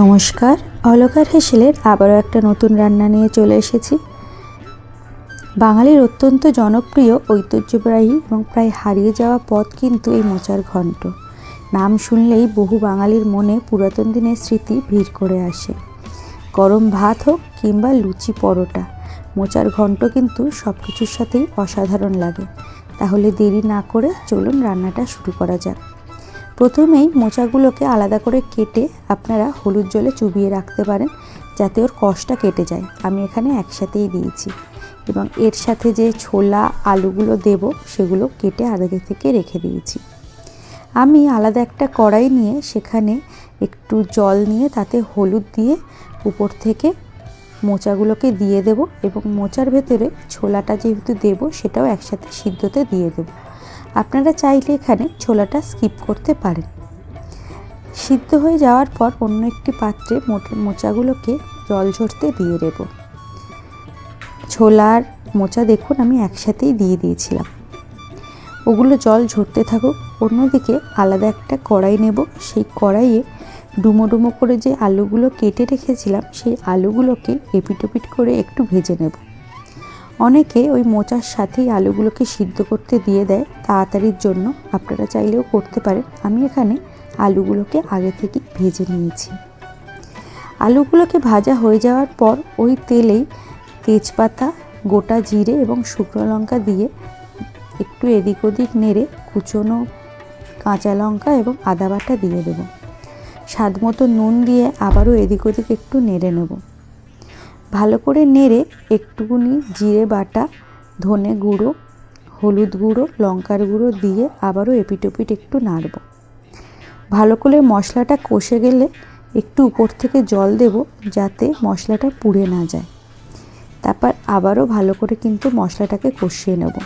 নমস্কার, অলকার হেসেলের আবারও একটা নতুন রান্না নিয়ে চলে এসেছি। বাঙালির অত্যন্ত জনপ্রিয়, ঐতিহ্যবাহী এবং প্রায় হারিয়ে যাওয়া পথ কিন্তু এই মোচার ঘন্ট নাম শুনলেই বহু বাঙালির মনে পুরাতন দিনের স্মৃতি ভিড় করে আসে। গরম ভাত হোক কিংবা লুচি পরোটা, মোচার ঘন্ট কিন্তু সব কিছুর সাথেই অসাধারণ লাগে। তাহলে দেরি না করে চলুন রান্নাটা শুরু করা যাক। প্রথমেই মোচাগুলোকে আলাদা করে কেটে আপনারা হলুদ জলে চুবিয়ে রাখতে পারেন, যাতে ওর কষটা কেটে যায়। আমি এখানে একসাথেই দিয়েছি। এবং এর সাথে যে ছোলা আলুগুলো দেব, সেগুলো কেটে আগে থেকে রেখে দিয়েছি। আমি আলাদা একটা কড়াই নিয়ে সেখানে একটু জল নিয়ে তাতে হলুদ দিয়ে উপর থেকে মোচাগুলোকে দিয়ে দেব এবং মোচার ভেতরে ছোলাটা যেহেতু দেব, সেটাও একসাথে সিদ্ধতে দিয়ে দেবো। আপনারা চাইলে এখানে ছোলাটা স্কিপ করতে পারেন। সিদ্ধ হয়ে যাওয়ার পর অন্য একটি পাত্রে মোচাগুলোকে জল ঝরতে দিয়ে দেব। ছোলার মোচা দেখুন আমি একসাথেই দিয়ে দিয়েছিলাম। ওগুলো জল ঝরতে থাকুক, অন্যদিকে আলাদা একটা কড়াই নেব। সেই কড়াইয়ে ডুমো ডুমো করে যে আলুগুলো কেটে রেখেছিলাম, সেই আলুগুলোকে এপিটোপিট করে একটু ভেজে নেব। অনেকে ওই মোচার সাথেই আলুগুলোকে সিদ্ধ করতে দিয়ে দেয় তাড়াতাড়ির জন্য। আপনারা চাইলেও করতে পারেন। আমি এখানে আলুগুলোকে আগে থেকে ভেজে নিয়েছি। আলুগুলোকে ভাজা হয়ে যাওয়ার পর ওই তেলেই তেজপাতা, গোটা জিরে এবং শুকনো লঙ্কা দিয়ে একটু এদিক ওদিক নেড়ে কুচনো কাঁচা লঙ্কা এবং আদা বাটা দিয়ে দেব। স্বাদ মতো নুন দিয়ে আবারও এদিক ওদিক একটু নেড়ে নেব। ভালো করে নেড়ে একটুকুনি জিরে বাটা, ধনে গুঁড়ো, হলুদ গুঁড়ো, লঙ্কার গুঁড়ো দিয়ে আবারও এপিটোপিট একটু নাড়ব। ভালো করে মশলাটা কষে গেলে একটু উপর থেকে জল দেব যাতে মশলাটা পুড়ে না যায়। তারপর আবারও ভালো করে কিন্তু মশলাটাকে কষিয়ে নেব।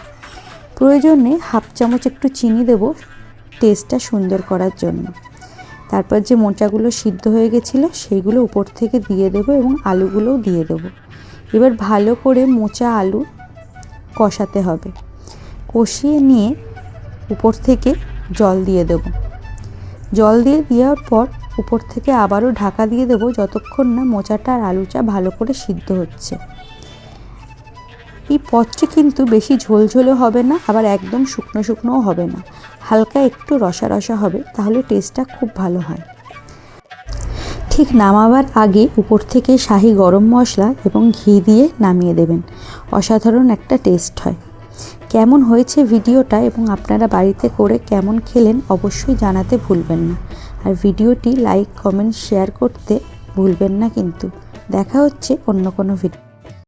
প্রয়োজনে হাফ চামচ একটু চিনি দেব টেস্টটা সুন্দর করার জন্য। তারপর যে মোচাগুলো সিদ্ধ হয়ে গেছিল সেইগুলো উপর থেকে দিয়ে দেবো এবং আলুগুলোও দিয়ে দেবো। এবার ভালো করে মোচা আলু কষাতে হবে। কষিয়ে নিয়ে উপর থেকে জল দিয়ে দেব। জল দিয়ে দেওয়ার পর উপর থেকে আবারও ঢাকা দিয়ে দেবো যতক্ষণ না মোচাটা আর আলুটা ভালো করে সিদ্ধ হচ্ছে। এই পদটি কিন্তু বেশি ঝোলঝোলও হবে না, আবার একদম শুকনো শুকনোও হবে না। হালকা একটু রসা রসা হবে, তাহলে টেস্টটা খুব ভালো হয়। ঠিক নামাবার আগে উপর থেকে শাহি গরম মশলা এবং ঘি দিয়ে নামিয়ে দেবেন। অসাধারণ একটা টেস্ট হয়। কেমন হয়েছে ভিডিওটা এবং আপনারা বাড়িতে করে কেমন খেলেন অবশ্যই জানাতে ভুলবেন না। আর ভিডিওটি লাইক কমেন্ট শেয়ার করতে ভুলবেন না কিন্তু। দেখা হচ্ছে অন্য কোনো ভিডিও